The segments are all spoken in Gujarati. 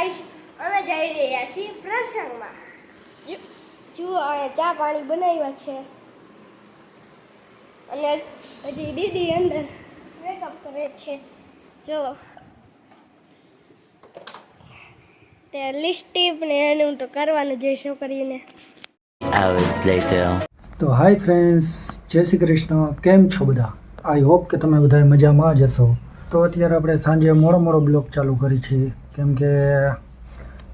ગાઈસ અમે જઈ રહ્યા છીએ પ્રસંગમાં. જુઓ અહીંયા ચા પાણી બનાવ્યા છે. અને હજી દીદી અંદર મેકઅપ કરે છે. જો તે લિપસ્ટિક ને એનું તો કરવાનું જે છોકરીને. તો હાય ફ્રેન્ડ્સ જય શ્રી કૃષ્ણ. કેમ છો બધા? આઈ હોપ કે તમે બધા મજામાં જ હશો. તો અત્યારે આપણે સાંજે મોડો મોડો બ્લોગ ચાલુ કરી છે કેમ કે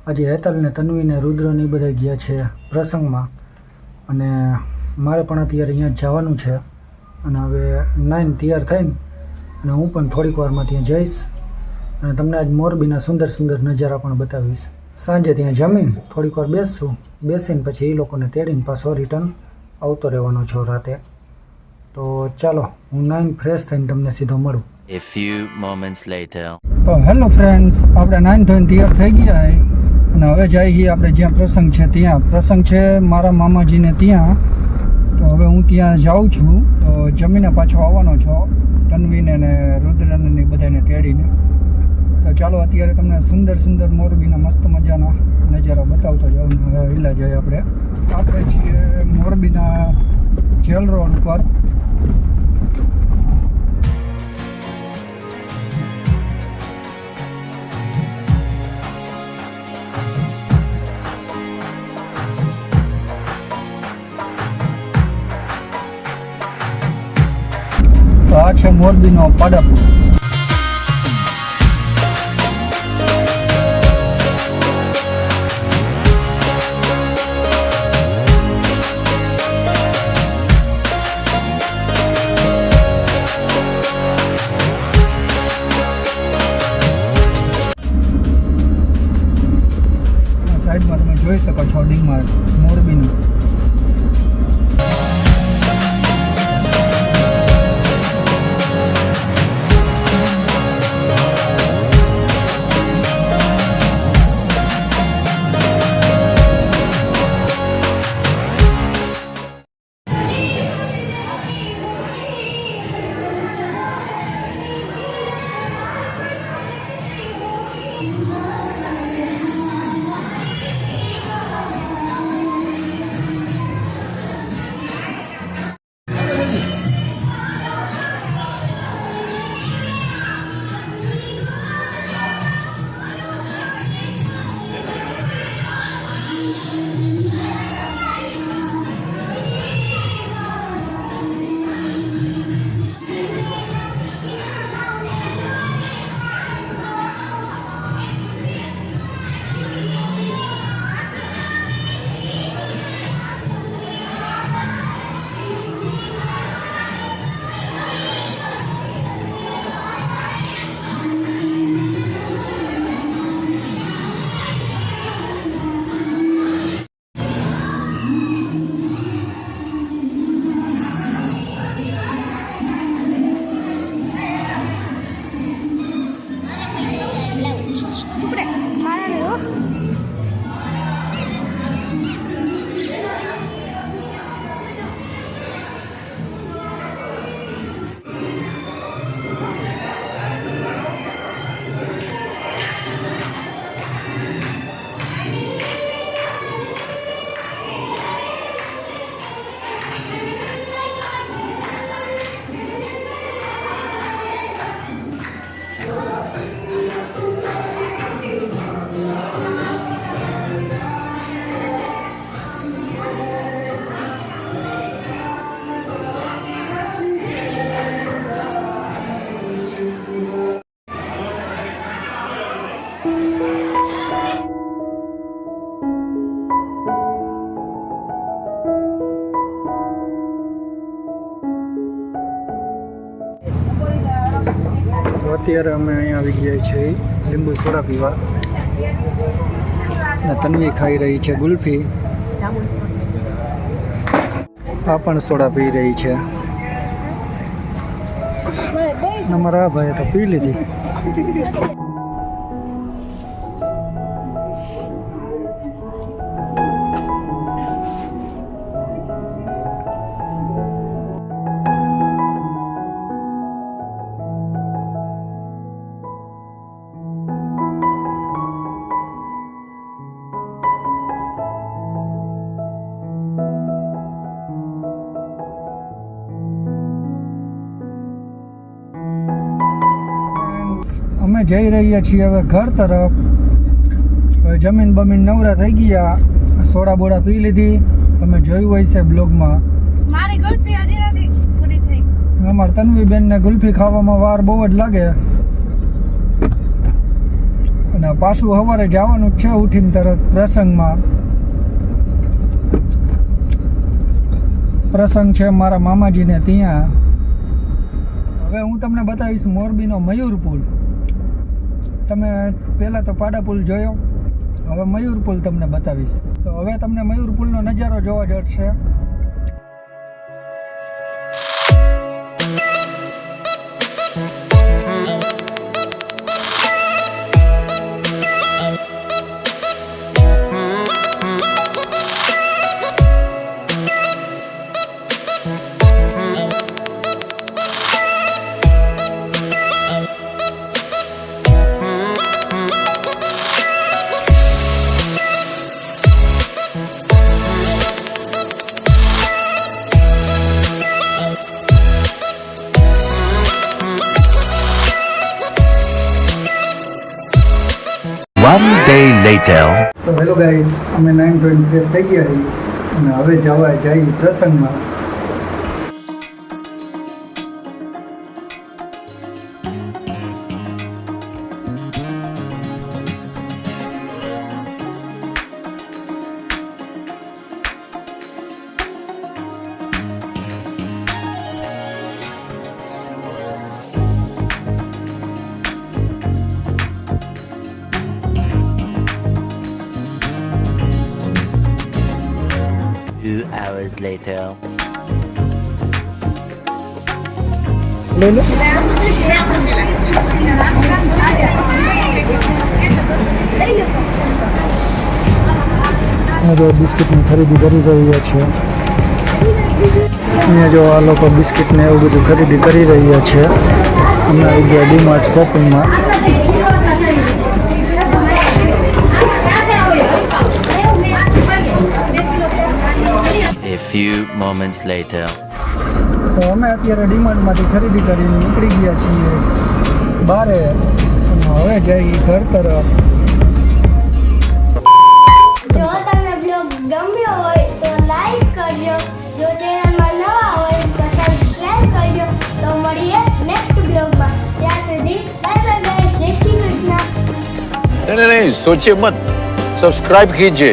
આજે હેતલ તન્વીને રુદ્રને એ બધા ગયા છે પ્રસંગમાં. અને મારે પણ અત્યારે અહીંયા જવાનું છે. અને હવે નાઈન તૈયાર થઈને અને હું પણ થોડીક વારમાં ત્યાં જઈશ. અને તમને આજ મોરબીના સુંદર સુંદર નજારા પણ બતાવીશ. સાંજે ત્યાં જમીન, થોડીક વાર બેસશું બેસીને પછી એ લોકોને તેડીને પાછો રિટર્ન આવતો રહેવાનો છો રાતે. તો ચાલો, હું નાઈન ફ્રેશ થઈને તમને સીધો મળું. A few moments later. તો હેલો ફ્રેન્ડ્સ, આપણે નાઈન ધોઈને તૈયાર થઈ ગયા અને હવે જઈએ છીએ આપણે જ્યાં પ્રસંગ છે ત્યાં. પ્રસંગ છે મારા મામાજીને ત્યાં. તો હવે હું ત્યાં જાઉં છું. તો જમીને પાછો આવવાનો છો, તન્વીને ને રુદ્રને બધાને તેડીને. તો ચાલો અત્યારે તમને સુંદર સુંદર મોરબીના મસ્ત મજાના નજારા બતાવતો જાઉં હવે હિલા જાય આપણે. આપણે છીએ મોરબીના જેલ રોડ ઉપર. છે મોરબીનો પડપ સાઈડમાં તમે જોઈ શકો છો ડીમાર્ટ મોરબીનું. અત્યારે અમે અહીંયા આવી ગયા છીએ લીંબુ સોડા પીવા. અને તન્વી ખાઈ રહી છે ગુલ્ફી. આ પણ સોડા પી રહી છે. મારા ભાઈએ તો પી લીધી. જઈ રહ્યા છીએ હવે ઘર તરફ. જમીન બમીન નવરા થઈ ગયા. સોડા બોડા પી લીધી. તમે જોયું હોય છે બ્લોગમાં. મારી ગુલ્ફી હજી નથી પૂરી થઈ. અમાર તન્વીબેનને ગુલ્ફી ખાવામાં વાર બહુ જ લાગે. અને પાછું સવારે જવાનું છે ઉઠીને તરત પ્રસંગમાં. પ્રસંગ છે મારા મામાજીને ત્યાં. હવે હું તમને બતાવીશ મોરબીનો મયુર પુલ. તમે પહેલાં તો પાડા પુલ જોયો. હવે મયુર પુલ તમને બતાવીશ. તો હવે તમને મયુર પુલનો નજારો જોવા જશે One day later. તો હેલો ગાઈઝ અમે નાઇન ટ્વેન્ટી થઈ ગયા છીએ અને હવે જવા જઈએ પ્રસંગમાં Two hours later. અહીંયા જો બિસ્કિટની ખરીદી કરી રહ્યા છે. અહીંયા જો આ લોકો બિસ્કિટને એવું બધું ખરીદી કરી રહ્યા છે. અમે ગયા ડીમાર્ટ શોપિંગમાં few moments later. તો અમે અત્યારે ડીમાર્ટમાંથી ખરીદી કરીને નીકળી ગયા છીએ બારે. હવે જઈ ઘર તરફ. જો તમને બ્લોગ ગમ્યો હોય તો લાઈક કરજો. જો ચેનલમાં નવા હોય તો સબસ્ક્રાઇબ કરજો. તો મળીએ નેક્સ્ટ બ્લોગમાં. ત્યાં સુધી બાય બાય ગાઈસ જય શ્રી કૃષ્ણ. નહીં નહીં સોચે મત. સબસ્ક્રાઇબ કીજે.